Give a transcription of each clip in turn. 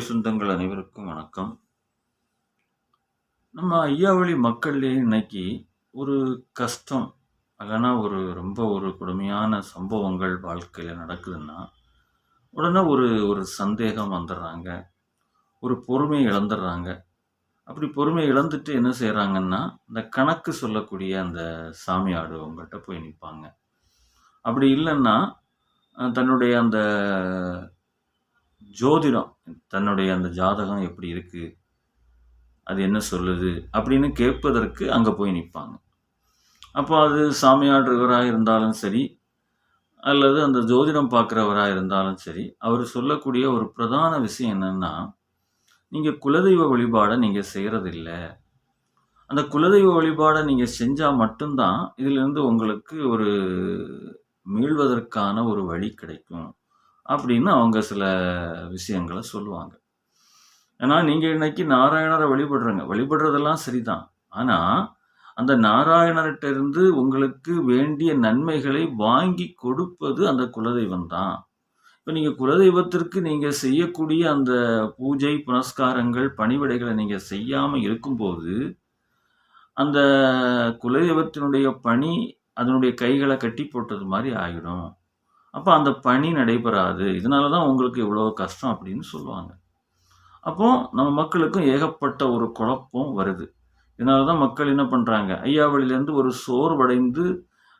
சொந்தங்கள் அனைவருக்கும் வணக்கம். நம்ம ஐயாவளி மக்கள்லேயே இன்னைக்கு ஒரு கஷ்டம் இல்லைன்னா ஒரு ரொம்ப ஒரு கொடுமையான சம்பவங்கள் வாழ்க்கையில் நடக்குதுன்னா உடனே ஒரு ஒரு சந்தேகம் வந்துடுறாங்க. ஒரு பொறுமையை இழந்துடுறாங்க. அப்படி பொறுமையை இழந்துட்டு என்ன செய்கிறாங்கன்னா இந்த கணக்கு சொல்லக்கூடிய அந்த சாமியாடு அவங்கள்ட்ட போய் நிற்பாங்க அப்படி இல்லைன்னா தன்னுடைய அந்த ஜோதிடம் தன்னுடைய அந்த ஜாதகம் எப்படி இருக்கு அது என்ன சொல்லுது அப்படின்னு கேட்பதற்கு அங்கே போய் நிற்பாங்க அப்போ அது சாமியாடுறவராக இருந்தாலும் சரி அல்லது அந்த ஜோதிடம் பார்க்குறவராக இருந்தாலும் சரி அவர் சொல்லக்கூடிய ஒரு பிரதான விஷயம் என்னென்னா நீங்கள் குலதெய்வ வழிபாடை நீங்கள் செய்கிறதில்ல அந்த குலதெய்வ வழிபாடை நீங்கள் செஞ்சால் மட்டும்தான் இதிலிருந்து உங்களுக்கு ஒரு மீள்வதற்கான ஒரு வழி கிடைக்கும். அப்படின்னு அவங்க சில விஷயங்களை சொல்லுவாங்க. ஏன்னா நீங்கள் இன்னைக்கு நாராயணரை வழிபடுறங்க. வழிபடுறதெல்லாம் சரிதான். ஆனால் அந்த நாராயணர்கிட்ட இருந்து உங்களுக்கு வேண்டிய நன்மைகளை வாங்கி கொடுப்பது அந்த குலதெய்வம் தான். இப்போ நீங்கள் குலதெய்வத்திற்கு நீங்கள் செய்யக்கூடிய அந்த பூஜை புனஸ்காரங்கள் பணிவிடைகளை நீங்கள் செய்யாமல் இருக்கும்போது அந்த குலதெய்வத்தினுடைய பணி அதனுடைய கைகளை கட்டி போட்டது மாதிரி ஆகிடும் அப்போ அந்த பணி நடைபெறாது. இதனால தான் உங்களுக்கு இவ்வளோ கஷ்டம் அப்படின்னு சொல்லுவாங்க. அப்போது நம்ம மக்களுக்கும் ஏகப்பட்ட ஒரு குழப்பம் வருது. இதனால தான் மக்கள் என்ன பண்ணுறாங்க ஐயாவளியிலேருந்து ஒரு சோர்வடைந்து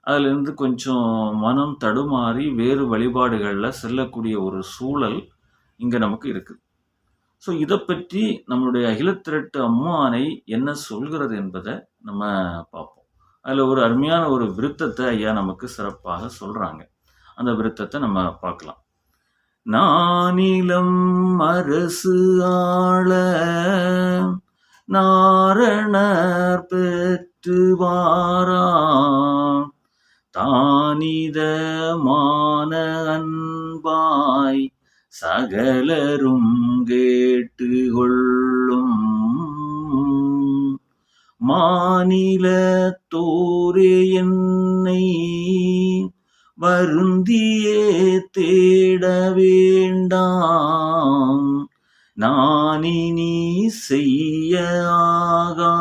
அதுலேருந்து கொஞ்சம் மனம் தடுமாறி வேறு வழிபாடுகளில் செல்லக்கூடிய ஒரு சூழல் இங்கே நமக்கு இருக்குது. ஸோ இதை பற்றி நம்மளுடைய அகிலத்திரட்டு அம்மானை என்ன சொல்கிறது என்பதை நம்ம பார்ப்போம். அதில் ஒரு அருமையான ஒரு விருத்தத்தை ஐயா நமக்கு சிறப்பாக சொல்கிறாங்க அந்த விருத்தத்தை நம்ம பார்க்கலாம். நானிலம் அரசு ஆள நாரணர் பெற்று வாரான் தானிதமான அன்பாய் சகலரும் கேட்டு கொள்ளும் மாநிலத்தோரே என் வருந்தியே தேட வேண்டாம். நானினி செய்ய ஆகா.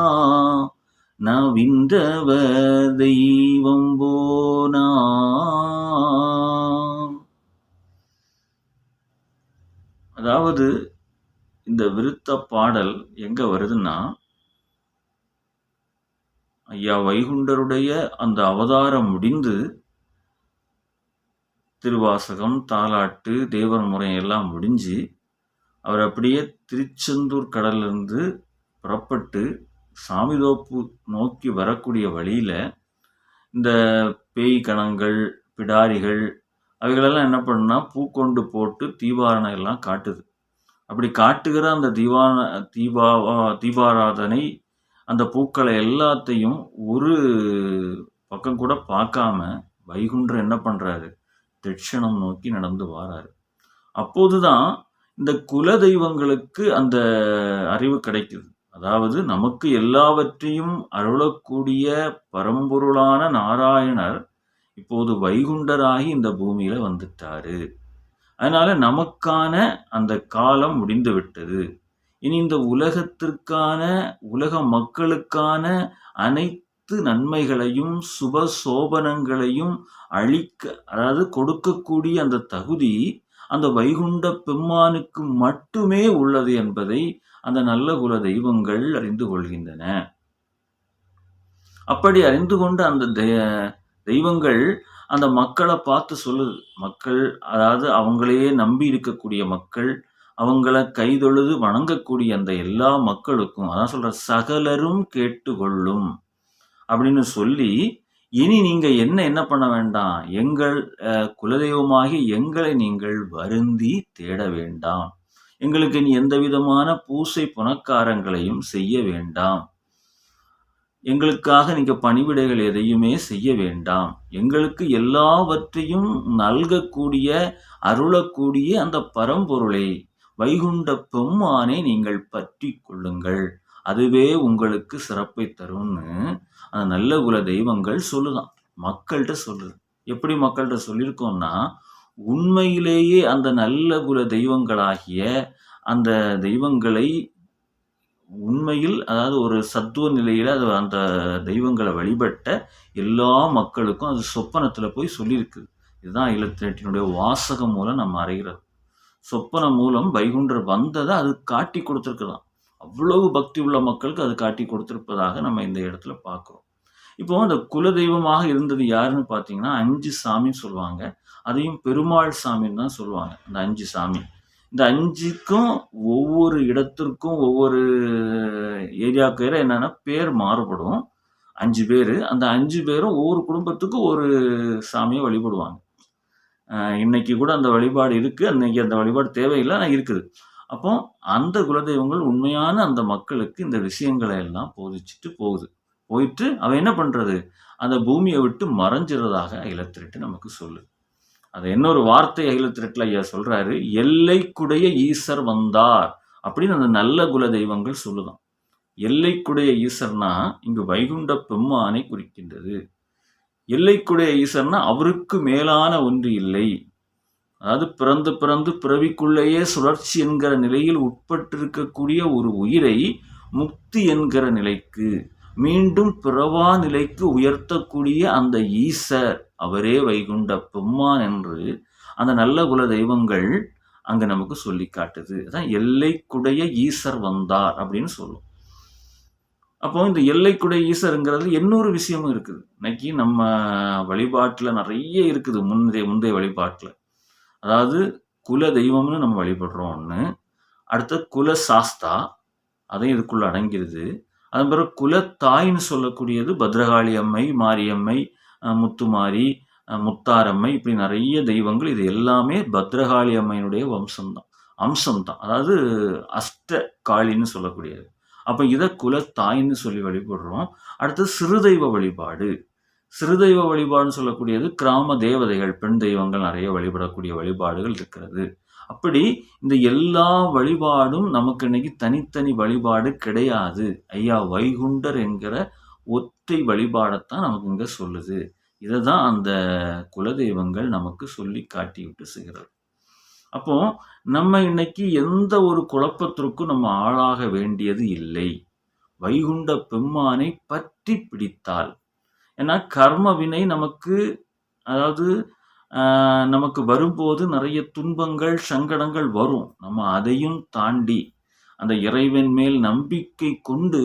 நவிந்தவ தெய்வம் போனா. அதாவது இந்த விருத்த பாடல் எங்க வருதுன்னா ஐயா வைகுண்டருடைய அந்த அவதாரம் முடிந்து திருவாசகம் தாலாட்டு தேவர் முறை எல்லாம் முடிஞ்சு அவர் அப்படியே திருச்செந்தூர் கடல்லிருந்து புறப்பட்டு சாமிதோப்பு நோக்கி வரக்கூடிய வழியில் இந்த பேய் கணங்கள் பிடாரிகள் அவைகளெல்லாம் என்ன பண்ணுனா பூக்கொண்டு போட்டு தீபாரணை எல்லாம் காட்டுது. அப்படி காட்டுகிற அந்த தீபான தீபா தீபாராதனை அந்த பூக்களை எல்லாத்தையும் ஒரு பக்கம் கூட பார்க்காம வைகுண்டர் என்ன பண்ணுறாரு தட்சிணம் நோக்கி நடந்து வாராரு. அப்போதுதான் இந்த குல தெய்வங்களுக்கு அந்த அறிவு கிடைக்குது. அதாவது நமக்கு எல்லாவற்றையும் அருளக்கூடிய பரம்பொருளான நாராயணர் இப்போது வைகுண்டராகி இந்த பூமியில வந்துட்டாரு. அதனால நமக்கான அந்த காலம் முடிந்து விட்டது இனி இந்த உலகத்திற்கான உலக மக்களுக்கான அனைத்து நன்மைகளையும் சுப சோபனங்களையும் அழிக்க அதாவது கொடுக்கக்கூடிய அந்த தகுதி அந்த வைகுண்ட பெம்மானுக்கு மட்டுமே உள்ளது என்பதை அந்த நல்ல குல தெய்வங்கள் அறிந்து கொள்கின்றன. அப்படி அறிந்து கொண்ட அந்த தெ- தெய்வங்கள் அந்த மக்களை பார்த்து சொல்லுது. மக்கள் அதாவது அவங்களையே நம்பி இருக்கக்கூடிய மக்கள் அவங்கள கைதொழுது வணங்கக்கூடிய அந்த எல்லா மக்களுக்கும் அதான் சொல்ற சகலரும் கேட்டுக்கொள்ளும். அப்படின்னு சொல்லி இனி நீங்க என்ன என்ன பண்ண வேண்டாம்? எங்கள் குலதெய்வமாகி எங்களை நீங்கள் வருந்தி தேட வேண்டாம். எங்களுக்கு இனி எந்த விதமான பூசை புனக்காரங்களையும் செய்ய வேண்டாம். எங்களுக்காக நீங்க பணிவிடைகள் எதையுமே செய்ய வேண்டாம். எங்களுக்கு எல்லாவற்றையும் நல்கக்கூடிய அருளக்கூடிய அந்த பரம்பொருளை வைகுண்ட பெம்மானை நீங்கள் பற்றி கொள்ளுங்கள். அதுவே உங்களுக்கு சிறப்பை தரும்னு நல்ல குல தெய்வங்கள் சொல்லுதான். மக்கள்கிட்ட சொல்லுது எப்படி மக்கள்கிட்ட சொல்லியிருக்கோம்னா உண்மையிலேயே அந்த நல்ல குல தெய்வங்களாகிய அந்த தெய்வங்களை உண்மையில் அதாவது ஒரு சத்துவ நிலையில் அது அந்த தெய்வங்களை வழிபட்ட எல்லா மக்களுக்கும் அது சொப்பனத்தில் போய் சொல்லியிருக்குது இதுதான் இலத்திரட்டினுடைய வாசகம் மூலம் நம்ம அறைகிறது. சொப்பனம் மூலம் வைகுண்டர் வந்ததை அது காட்டி கொடுத்துருக்குதான். அவ்வளவு பக்தி உள்ள மக்களுக்கு அது காட்டி கொடுத்திருப்பதாக நம்ம இந்த இடத்துல பார்க்குறோம். இப்போ அந்த குல தெய்வமாக இருந்தது யாருன்னு பார்த்தீங்கன்னா அஞ்சு சாமின்னு சொல்லுவாங்க. அதையும் பெருமாள் சாமின்னு தான் சொல்லுவாங்க அந்த அஞ்சு சாமி. இந்த அஞ்சுக்கும் ஒவ்வொரு இடத்திற்கும் ஒவ்வொரு ஏரியாவுக்கு ஏற பேர் மாறுபடும். அஞ்சு பேர் அந்த அஞ்சு பேரும் ஒவ்வொரு குடும்பத்துக்கும் ஒரு சாமியை வழிபடுவாங்க. இன்னைக்கு கூட அந்த வழிபாடு இருக்குது அன்னைக்கு அந்த வழிபாடு தேவையில்லை ஆனால் இருக்குது. அப்போ அந்த குலதெய்வங்கள் உண்மையான அந்த மக்களுக்கு இந்த விஷயங்களை எல்லாம் போதிச்சுட்டு போகுது. போயிட்டு அவன் என்ன பண்றது? அந்த பூமியை விட்டு மறைஞ்சிறதாக அகிலத்திரட்டு நமக்கு சொல்லு. அது இன்னொரு வார்த்தை அகிலத்திரட்டில் ஐயா சொல்றாரு எல்லைக்குடைய ஈசர் வந்தார் அப்படின்னு அந்த நல்ல குல தெய்வங்கள் சொல்லுதான். எல்லைக்குடைய ஈசர்னா இங்கு வைகுண்ட பெம்மானை குறிக்கின்றது. எல்லைக்குடைய ஈசர்னா அவருக்கு மேலான ஒன்று இல்லை. அதாவது பிறந்து பிறந்து பிறவிக்குள்ளேயே சுழற்சி என்கிற நிலையில் உட்பட்டிருக்கக்கூடிய ஒரு உயிரை முக்தி என்கிற நிலைக்கு மீண்டும் பிறவா நிலைக்கு உயர்த்தக்கூடிய அந்த ஈசர் அவரே வைகுண்ட பெம்மான் என்று அந்த நல்ல குல தெய்வங்கள் அங்கே நமக்கு சொல்லி காட்டுது. அதான் எல்லைக்குடைய ஈசர் வந்தார் அப்படின்னு சொல்லும். அப்போ இந்த எல்லைக்குடைய ஈசருங்கிறது இன்னொரு விஷயமும் இருக்குது. இன்னைக்கு நம்ம வழிபாட்டில் நிறைய இருக்குது. முந்தைய முந்தைய வழிபாட்டில். அதாவது குல தெய்வம்னு நம்ம வழிபடுறோம் ஒன்று அடுத்தது குல சாஸ்தா அதையும் இதுக்குள்ள அடங்கிருது. அதன் பிறகு குலத்தாயின்னு சொல்லக்கூடியது பத்ரகாளி அம்மை மாரியம்மை முத்துமாரி முத்தாரம்மை இப்படி நிறைய தெய்வங்கள். இது எல்லாமே பத்ரகாளி அம்மையினுடைய வம்சம்தான். அம்சம்தான். அதாவது அஷ்ட காளின்னு சொல்லக்கூடியது. அப்போ இதை குலத்தாயின்னு சொல்லி வழிபடுறோம். அடுத்து சிறுதெய்வ வழிபாடு. சிறுதெய்வ வழிபாடுன்னு சொல்லக்கூடியது கிராம தேவதைகள் பெண் தெய்வங்கள் நிறைய வழிபடக்கூடிய வழிபாடுகள் இருக்கிறது. அப்படி இந்த எல்லா வழிபாடும் நமக்கு இன்னைக்கு தனித்தனி வழிபாடு கிடையாது. ஐயா வைகுண்டர் என்கிற ஒற்றை வழிபாடைத்தான் நமக்கு இங்க சொல்லுது. இதை தான் அந்த குலதெய்வங்கள் நமக்கு சொல்லி காட்டி விட்டு செய்கிறது அப்போ நம்ம இன்னைக்கு எந்த ஒரு குழப்பத்திற்கும் நம்ம ஆளாக வேண்டியது இல்லை. வைகுண்ட பெம்மானை பற்றி பிடித்தால் ஏன்னா கர்ம வினை நமக்கு அதாவது ஆஹ், நமக்கு வரும்போது நிறைய துன்பங்கள் சங்கடங்கள் வரும். நம்ம அதையும் தாண்டி அந்த இறைவன் மேல் நம்பிக்கை கொண்டு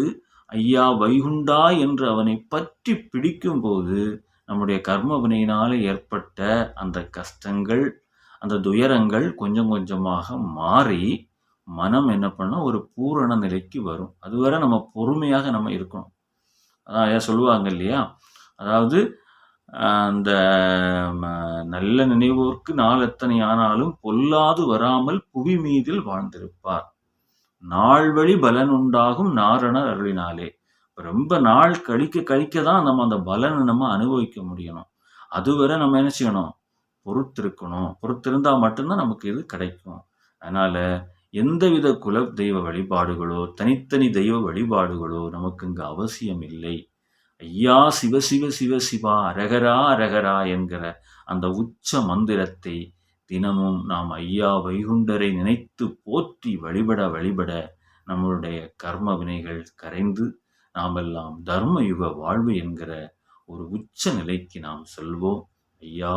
ஐயா வைகுண்டா என்று அவனை பற்றி பிடிக்கும்போது நம்முடைய கர்ம வினையினால் ஏற்பட்ட அந்த கஷ்டங்கள் அந்த துயரங்கள் கொஞ்சம் கொஞ்சமாக மாறி மனம் என்ன பண்ணால் ஒரு பூரண நிலைக்கு வரும். அதுவரை நம்ம பொறுமையாக நம்ம இருக்கணும். அதான் ஐயா சொல்லுவாங்க இல்லையா? அதாவது அந்த நல்ல நினைவோர்க்கு நாள் எத்தனை ஆனாலும் பொல்லாது வராமல் புவி மீதில் வாழ்ந்திருப்பார். நாள்வழி பலன் உண்டாகும் நாரணர் அருளினாலே. ரொம்ப நாள் கழிக்க கழிக்க தான் நம்ம அந்த பலனை நம்ம அனுபவிக்க முடியணும். அதுவரை நம்ம என்ன செய்யணும்? பொறுத்திருக்கணும். பொறுத்திருந்தா மட்டும்தான் நமக்கு இது கிடைக்கும். அதனால எந்தவித குல தெய்வ வழிபாடுகளோ தனித்தனி தெய்வ வழிபாடுகளோ நமக்கு இங்கு அவசியம் இல்லை ஐயா சிவ சிவ சிவ சிவா அரகரா அரகரா என்கிற அந்த உச்ச மந்திரத்தை தினமும் நாம் ஐயா வைகுண்டரை நினைத்து போற்றி வழிபட வழிபட நம்மளுடைய கர்ம வினைகள் கரைந்து நாமெல்லாம் தர்ம யுக வாழ்வு என்கிற ஒரு உச்ச நிலைக்கு நாம் செல்வோம். ஐயா